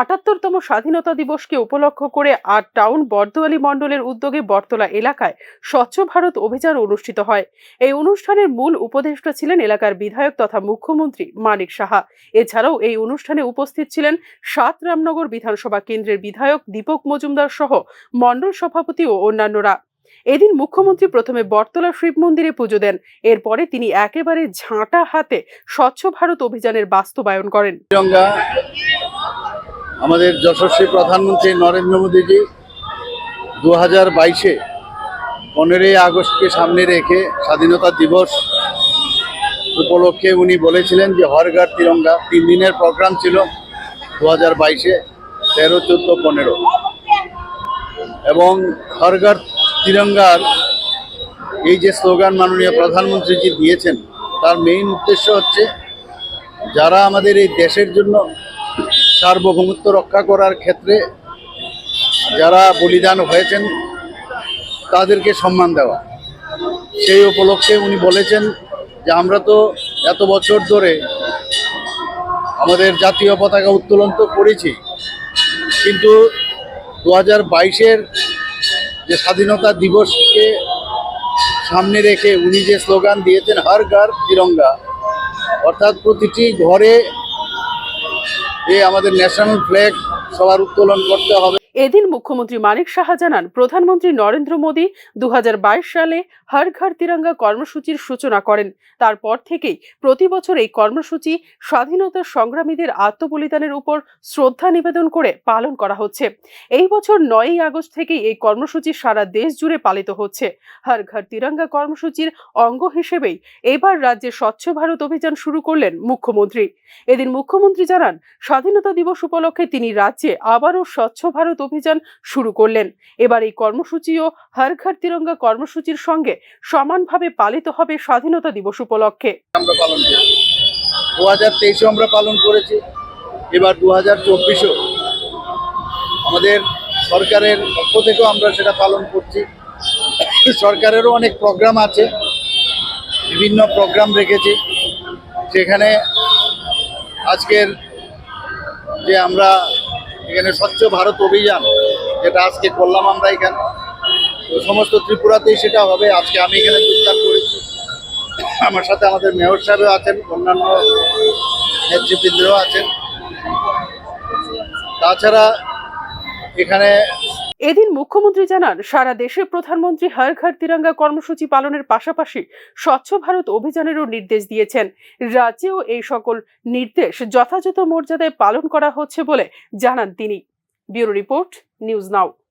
আটাত্তরতম স্বাধীনতা দিবসকে উপলক্ষ করে আট টাউন বর্দোয়ালি মণ্ডলের উদ্যোগে বটতলা এলাকায় স্বচ্ছ ভারত অভিযান অনুষ্ঠিত হয়। এই অনুষ্ঠানের মূল উপদেষ্টা ছিলেন এলাকার বিধায়ক তথা মুখ্যমন্ত্রী মানিক সাহা। এছাড়াও এই অনুষ্ঠানে উপস্থিত ছিলেন সাত রামনগর বিধানসভা কেন্দ্রের বিধায়ক দীপক মজুমদার সহ মণ্ডল সভাপতি ও অন্যান্যরা। এদিন মুখ্যমন্ত্রী প্রথমে বটতলা শিব মন্দিরে পুজো দেন। এরপরে তিনি একেবারে ঝাঁটা হাতে স্বচ্ছ ভারত অভিযানের বাস্তবায়ন করেন। আমাদের যশস্বী প্রধানমন্ত্রী নরেন্দ্র মোদীজি দু হাজার বাইশে পনেরোই আগস্টকে সামনে রেখে স্বাধীনতা দিবস উপলক্ষে উনি বলেছিলেন যে হরঘাট তিরঙ্গা। তিন দিনের প্রোগ্রাম ছিল দু হাজার বাইশে, তেরো, চোদ্দ, পনেরো। এবং হরঘাট তিরঙ্গার এই যে স্লোগান মাননীয় প্রধানমন্ত্রীজি দিয়েছেন, তার মেইন উদ্দেশ্য হচ্ছে যারা আমাদের এই দেশের জন্য সার্বভৌমত্ব রক্ষা করার ক্ষেত্রে যারা বলিদান হয়েছেন, তাদেরকে সম্মান দেওয়া। সেই উপলক্ষে উনি বলেছেন যে, আমরা তো এত বছর ধরে আমাদের জাতীয় পতাকা উত্তোলন তো করেছি, কিন্তু দু হাজার বাইশের যে স্বাধীনতা দিবসকে সামনে রেখে উনি যে স্লোগান দিয়েছেন, হর ঘর তিরঙ্গা অর্থাৎ প্রতিটি ঘরে এই আমাদের ন্যাশনাল ফ্ল্যাগ সবার উত্তোলন করতে হবে। এদিন মুখ্যমন্ত্রী মানিক সাহা জানান, প্রধানমন্ত্রী নরেন্দ্র মোদী দু হাজার বাইশ সালে হর ঘর তিরঙ্গা কর্মসূচির সূচনা করেন। তারপর থেকেই প্রতি বছর এই কর্মসূচি স্বাধীনতা সংগ্রামীদের আত্মবলিদানের উপর শ্রদ্ধা নিবেদন করে পালন করা হচ্ছে। এই বছর নয়ই আগস্ট থেকেই এই কর্মসূচি সারা দেশ জুড়ে পালিত হচ্ছে। হর ঘর তিরঙ্গা কর্মসূচির অঙ্গ হিসেবেই এবার রাজ্যে স্বচ্ছ ভারত অভিযান শুরু করলেন মুখ্যমন্ত্রী। এদিন মুখ্যমন্ত্রী জানান, স্বাধীনতা দিবস উপলক্ষে তিনি রাজ্যে আবারও স্বচ্ছ ভারত অভিযান শুরু করলেন। এবার এই কর্মসূচিও হর ঘর তিরঙ্গা কর্মসূচির সঙ্গে সমানভাবে পালিত হবে স্বাধীনতা দিবস উপলক্ষে। আমরা পালন করি দু হাজার তেইশেও আমরা পালন করেছি। এবার দু হাজার চব্বিশেও আমাদের সরকারের পক্ষ থেকেও আমরা সেটা পালন করছি। সরকারেরও অনেক প্রোগ্রাম আছে। বিভিন্ন প্রোগ্রাম রেখেছি। সেখানে আজকের যে আমরা এখানে স্বচ্ছ ভারত অভিযান যেটা আজকে করলাম আমরা এখানে। তো সমস্ত ত্রিপুরাতেই সেটা হবে। আজকে আমি এখানে যোগদান করেছি। আমার সাথে আমাদের মেয়র সাহেবও আছেন, অন্যান্য নেতৃবৃন্দও আছেন। তাছাড়া এখানে এদিন মুখ্যমন্ত্রী জানান, সারা দেশে প্রধানমন্ত্রী হর ঘর তিরঙ্গা কর্মসূচি পালনের পাশাপাশি স্বচ্ছ ভারত অভিযানেরও নির্দেশ দিয়েছেন। রাজ্যেও এই সকল নির্দেশ যথাযথ মর্যাদায় পালন করা হচ্ছে বলে জানান তিনি। Bureau report, news now.